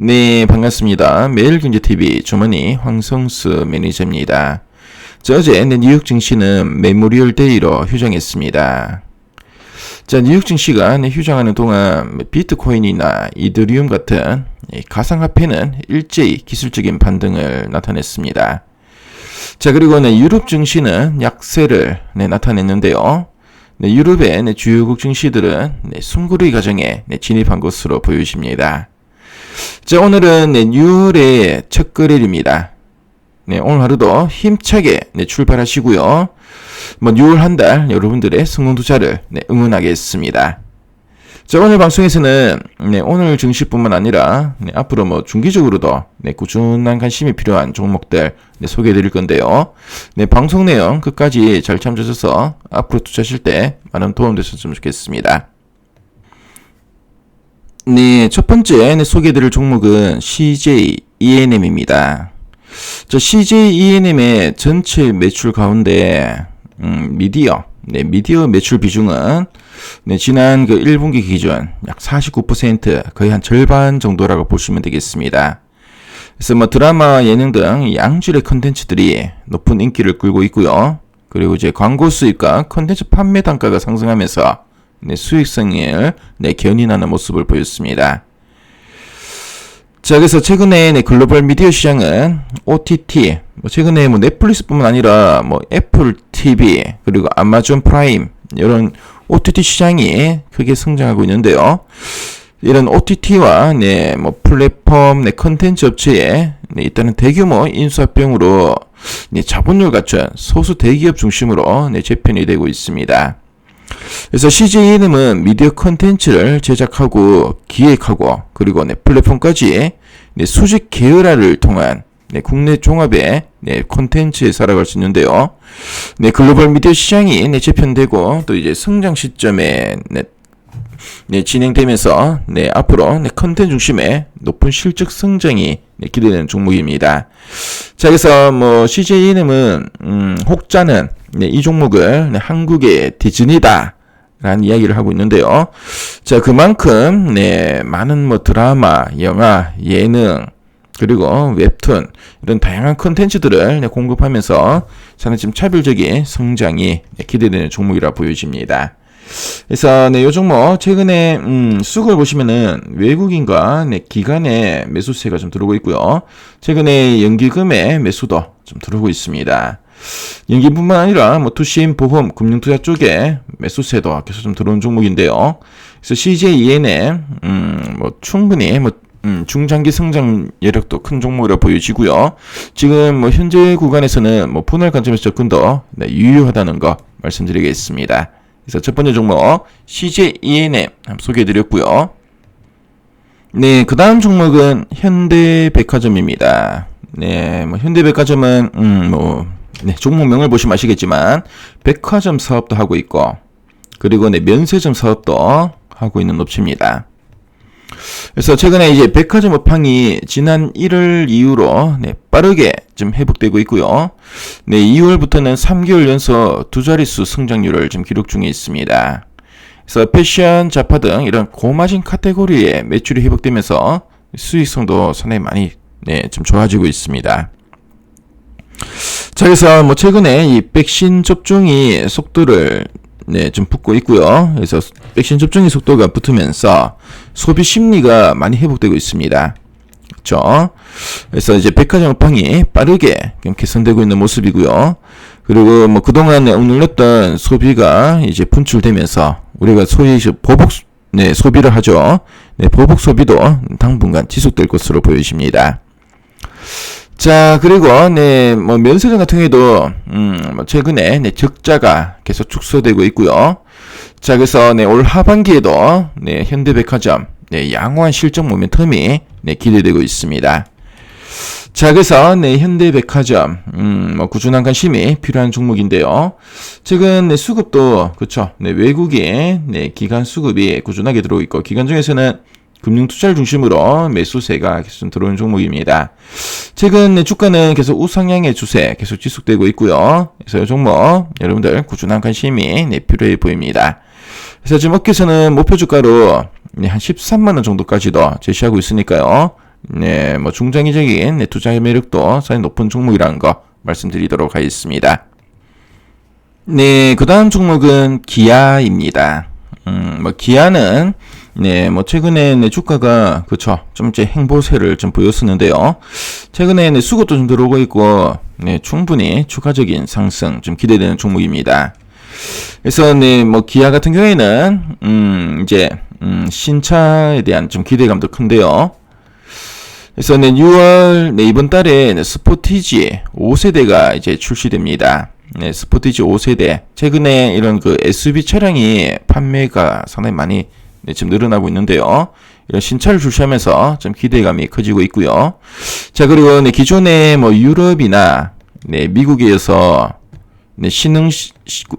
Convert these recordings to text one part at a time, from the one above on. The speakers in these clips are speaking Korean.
네, 반갑습니다. 매일경제TV 주머니 황성수 매니저입니다. 자, 어제 네, 뉴욕 증시는 메모리얼 데이로 휴정했습니다. 자, 뉴욕 증시가 네, 휴정하는 동안 비트코인이나 이더리움 같은 가상화폐는 일제히 기술적인 반등을 나타냈습니다. 자, 그리고 네, 유럽 증시는 약세를 네, 나타냈는데요. 네, 유럽의 네, 주요국 증시들은 네, 숨고르기 과정에 네, 진입한 것으로 보여집니다. 자, 오늘은 네, 6월의 첫 거래일입니다. 네, 오늘 하루도 힘차게 네, 출발하시고요. 뭐 6월 한 달 여러분들의 성공 투자를 네, 응원하겠습니다. 자, 오늘 방송에서는 네, 오늘 증시뿐만 아니라 네, 앞으로 뭐 중기적으로도 네, 꾸준한 관심이 필요한 종목들 네, 소개해 드릴 건데요. 네, 방송 내용 끝까지 잘 참조하셔서 앞으로 투자하실 때 많은 도움 되셨으면 좋겠습니다. 네, 첫 번째 네, 소개해드릴 종목은 CJ ENM입니다. 저 CJ ENM의 전체 매출 가운데 음, 미디어, 네, 미디어 매출 비중은 네, 지난 그 1분기 기준 약 49% 거의 한 절반 정도라고 보시면 되겠습니다. 그래서 뭐 드라마, 예능 등 양질의 컨텐츠들이 높은 인기를 끌고 있고요. 그리고 이제 광고 수익과 컨텐츠 판매 단가가 상승하면서 네, 수익성을 네, 견인하는 모습을 보였습니다. 자, 그래서 최근에 네, 글로벌 미디어 시장은 OTT, 뭐 최근에 뭐 넷플릭스뿐만 아니라 뭐 애플 TV 그리고 아마존 프라임 이런 OTT 시장이 크게 성장하고 있는데요. 이런 OTT와 네, 뭐 플랫폼 네, 컨텐츠 업체에 네, 일단은 대규모 인수합병으로 네, 자본력 갖춘 소수 대기업 중심으로 네, 재편이 되고 있습니다. 그래서 CJNM은 미디어 컨텐츠를 제작하고 기획하고 그리고 네, 플랫폼까지 네, 수직 계열화를 통한 네, 국내 종합의 네, 콘텐츠 회사라고 할수 있는데요. 네, 글로벌 미디어 시장이 네, 재편되고 또 이제 성장 시점에 네, 네, 진행되면서 네, 앞으로 네, 컨텐츠 중심의 높은 실적 성장이 네, 기대되는 종목입니다. 자, 그래서 뭐 CJNM은 음, 혹자는 네, 이 종목을 네, 한국의 디즈니다. 라는 이야기를 하고 있는데요. 자, 그만큼, 네, 많은 뭐 드라마, 영화, 예능, 그리고 웹툰, 이런 다양한 컨텐츠들을 네, 공급하면서 저는 지금 차별적인 성장이 네, 기대되는 종목이라 보여집니다. 그래서 네, 요 종목 최근에 음, 수급을 보시면은 외국인과 네, 기관의 매수세가 좀 들어오고 있고요. 최근에 연기금의 매수도 좀 들어오고 있습니다. 연기뿐만 아니라 뭐 투신, 보험, 금융투자 쪽에 매수세도 계속 좀 들어온 종목인데요. 그래서 CJEN의 음, 뭐 충분히 뭐 음, 중장기 성장 여력도 큰 종목이라 보여지고요. 지금 뭐 현재 구간에서는 뭐 분할 관점에서 접근도 네, 유효하다는 거 말씀드리겠습니다. 그래서 첫 번째 종목 CJENM 소개해드렸고요. 네, 그 다음 종목은 현대백화점입니다. 네, 뭐 현대백화점은 음, 뭐 네, 종목명을 보시면 아시겠지만 백화점 사업도 하고 있고 그리고 네, 면세점 사업도 하고 있는 업체입니다. 그래서 최근에 이제 백화점 업황이 지난 1월 이후로 네, 빠르게 좀 회복되고 있고요. 네, 2월부터는 3개월 연속 두 자릿수 성장률을 좀 기록 중에 있습니다. 그래서 패션, 자파 등 이런 고마진 카테고리의 매출이 회복되면서 수익성도 상당히 많이 네, 좀 좋아지고 있습니다. 자, 그래서 뭐 최근에 이 백신 접종이 속도를 네, 좀 붙고 있고요. 그래서 백신 접종의 속도가 붙으면서 소비 심리가 많이 회복되고 있습니다. 그렇죠? 그래서 이제 백화점 업황이 빠르게 개선되고 있는 모습이고요. 그리고 뭐 그동안 억눌렸던 소비가 이제 분출되면서 우리가 소위 보복 네, 소비를 하죠. 네, 보복 소비도 당분간 지속될 것으로 보여집니다. 자, 그리고, 네, 뭐, 면세점 같은 경우에도, 음, 뭐 최근에, 네, 적자가 계속 축소되고 있고요. 자, 그래서, 네, 올 하반기에도, 네, 현대백화점, 네, 양호한 실적 모멘텀이, 네, 기대되고 있습니다. 자, 그래서, 네, 현대백화점, 음, 뭐, 꾸준한 관심이 필요한 종목인데요. 최근, 네, 수급도, 그쵸, 네, 외국인, 네, 기간 수급이 꾸준하게 들어오고 있고, 기간 중에서는 금융 투자를 중심으로 매수세가 계속 들어오는 종목입니다. 최근 주가는 계속 우상향의 추세 계속 지속되고 있고요. 그래서 이 종목 여러분들 꾸준한 관심이 네, 필요해 보입니다. 그래서 지금 업계에서는 목표 주가로 네, 한 13만 원 정도까지도 제시하고 있으니까요. 네, 뭐 중장기적인 네, 투자의 매력도 상당히 높은 종목이라는 거 말씀드리도록 하겠습니다. 네, 그 다음 종목은 기아입니다. 음, 뭐 기아는 네, 뭐 최근에 네, 주가가 그쵸 좀 이제 행보세를 좀 보였었는데요. 최근에 네, 수급도 좀 들어오고 있고 네, 충분히 추가적인 상승 좀 기대되는 종목입니다. 그래서 네, 뭐 기아 같은 경우에는 음, 이제 음, 신차에 대한 좀 기대감도 큰데요. 그래서 네, 6월 네, 이번 달에 네, 스포티지 5세대가 이제 출시됩니다. 네, 스포티지 5세대. 최근에 이런 그 SUV 차량이 판매가 상당히 많이 네, 지금 늘어나고 있는데요. 이런 신차를 출시하면서 좀 기대감이 커지고 있고요. 자, 그리고 네, 기존에 뭐 유럽이나 네, 미국에서 네, 신흥, 시,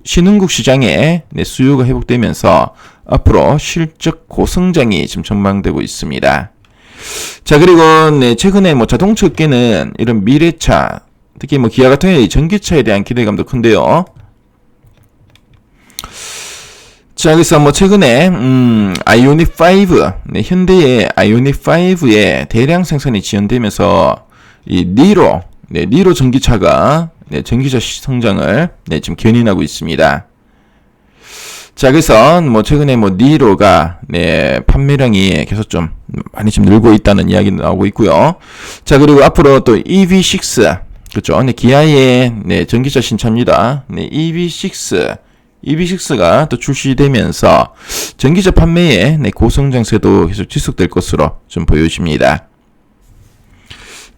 신흥국 시장에 네, 수요가 회복되면서 앞으로 실적 고성장이 지금 전망되고 있습니다. 자, 그리고 네, 최근에 뭐 자동차 업계는 이런 미래차, 특히 뭐 기아 같은 경우에 전기차에 대한 기대감도 큰데요. 자, 그래서 뭐 최근에 음, 아이오닉 5, 네, 현대의 아이오닉 5의 대량 생산이 지연되면서 이 니로, 네, 니로 전기차가 네, 전기차 성장을 네, 지금 견인하고 있습니다. 자, 그래서 뭐 최근에 뭐 니로가 네, 판매량이 계속 좀 많이 좀 늘고 있다는 이야기 나오고 있고요. 자, 그리고 앞으로 또 EV6 그렇죠. 네, 기아의 네, 전기차 신차입니다. 네, EV6 EV6가 또 출시되면서 전기차 판매에 네, 고성장세도 계속 지속될 것으로 좀 보여집니다.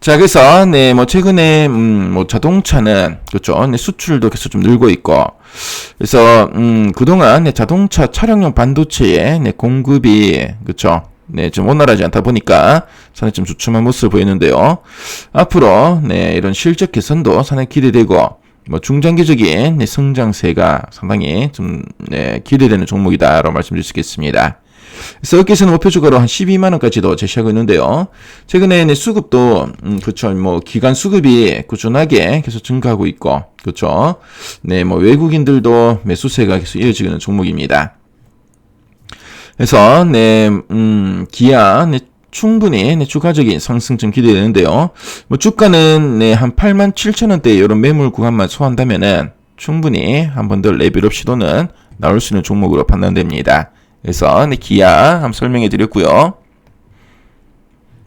자, 그래서, 네, 뭐, 최근에, 음, 뭐, 자동차는, 그렇죠. 네, 수출도 계속 좀 늘고 있고, 그래서, 음, 그동안, 네, 자동차 차량용 반도체의, 네, 공급이, 그렇죠. 네, 좀 원활하지 않다 보니까 상당히 좀 주춤한 모습을 보이는데요. 앞으로, 네, 이런 실적 개선도 상당히 기대되고, 뭐, 중장기적인 네, 성장세가 상당히 좀, 네, 기대되는 종목이다라고 말씀드릴 수 있겠습니다. 여기서는 목표 주가로 한 12만 원까지도 제시하고 있는데요. 최근에 네, 수급도 음, 그렇죠. 뭐 기간 수급이 꾸준하게 계속 증가하고 있고 그렇죠. 네, 뭐 외국인들도 매수세가 계속 이어지고 있는 종목입니다. 그래서 네, 음, 기아 네, 충분히 네, 추가적인 상승 좀 기대되는데요. 뭐 주가는 네, 한 8만 7천 원대 이런 매물 구간만 소화한다면은 충분히 한 번 더 레벨업 시도는 나올 수 있는 종목으로 판단됩니다. 그래서 네, 기아 한번 설명해 드렸고요.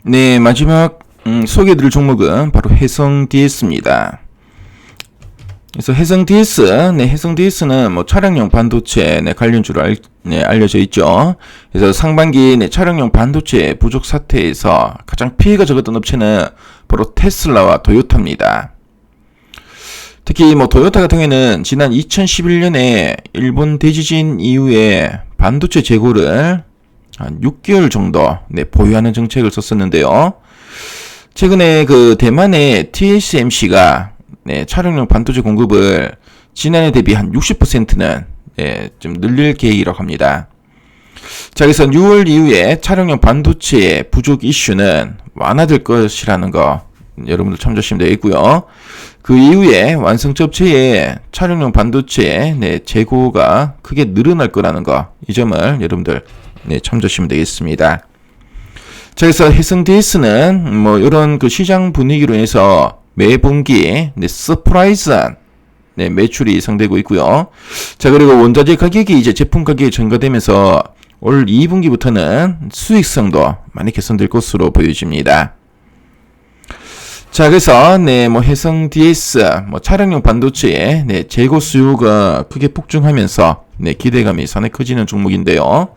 네, 마지막 음, 소개해드릴 종목은 바로 해성 DS입니다. 그래서 해성 DS, 네, 해성 DS는 뭐 차량용 반도체 네, 관련주로 알, 네, 알려져 있죠. 그래서 상반기 네, 차량용 반도체 부족 사태에서 가장 피해가 적었던 업체는 바로 테슬라와 도요타입니다. 특히 뭐 도요타 같은 경우에는 지난 2011년에 일본 대지진 이후에 반도체 재고를 한 6개월 정도 네, 보유하는 정책을 썼었는데요. 최근에 그 대만의 TSMC가 네, 차량용 반도체 공급을 지난해 대비 한 60%는 네, 좀 늘릴 계획이라고 합니다. 자, 그래서 6월 이후에 차량용 반도체의 부족 이슈는 완화될 것이라는 거 여러분들 참조하시면 되겠고요. 그 이후에 완성차 업체의 차량용 반도체 네, 재고가 크게 늘어날 거라는 거, 이 점을 여러분들 네, 참조하시면 되겠습니다. 자, 그래서 해성 DS.는 뭐 이런 그 시장 분위기로 인해서 매 분기 네, 서프라이즈한 네, 매출이 예상되고 있고요. 자, 그리고 원자재 가격이 이제 제품 가격이 증가되면서 올 2분기부터는 수익성도 많이 개선될 것으로 보여집니다. 자, 그래서 네, 뭐 해성 DS, 뭐 차량용 반도체의 네, 재고 수요가 크게 폭증하면서 네, 기대감이 상당히 커지는 종목인데요.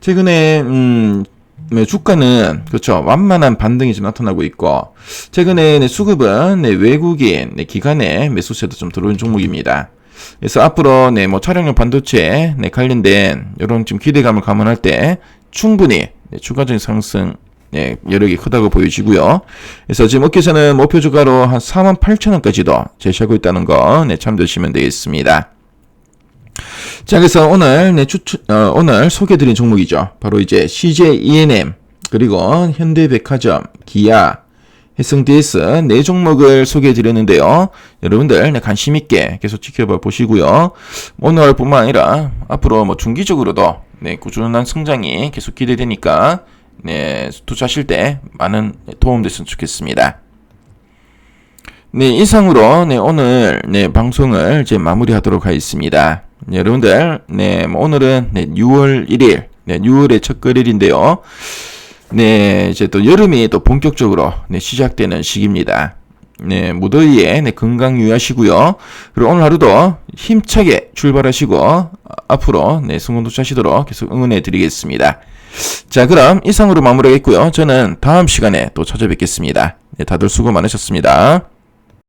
최근에 음, 네, 주가는 그렇죠 완만한 반등이 좀 나타나고 있고 최근에 네, 수급은 네, 외국인 네, 기관의 매수세도 좀 들어온 종목입니다. 그래서 앞으로 네, 뭐 차량용 반도체 네, 관련된 이런 좀 기대감을 감안할 때 충분히 네, 추가적인 상승 예, 여력이 크다고 보여지고요. 그래서 지금 업계에서는 목표 주가로 한 4만 8천 원까지도 제시하고 있다는 거 네, 참조하시면 되겠습니다. 자, 그래서 오늘 네, 추천, 어, 오늘 소개드린 종목이죠. 바로 이제 CJ E&M 그리고 현대백화점, 기아, 해성DS 네 종목을 소개해 드렸는데요. 여러분들 네, 관심 있게 계속 지켜봐 보시고요. 오늘뿐만 아니라 앞으로 뭐 중기적으로도 네, 꾸준한 성장이 계속 기대되니까 네, 투자하실 때 많은 도움 됐으면 좋겠습니다. 네, 이상으로 네, 오늘 네, 방송을 이제 마무리하도록 하겠습니다. 네, 여러분들, 네, 뭐 오늘은 네, 6월 1일, 네, 6월의 첫 거일인데요. 네, 이제 또 여름이 또 본격적으로 네, 시작되는 시기입니다. 네, 무더위에 네, 건강 유의하시고요. 그리고 오늘 하루도 힘차게 출발하시고 아, 앞으로 네, 성공 도착하시도록 계속 응원해 드리겠습니다. 자, 그럼 이상으로 마무리하겠고요. 저는 다음 시간에 또 찾아뵙겠습니다. 네, 다들 수고 많으셨습니다.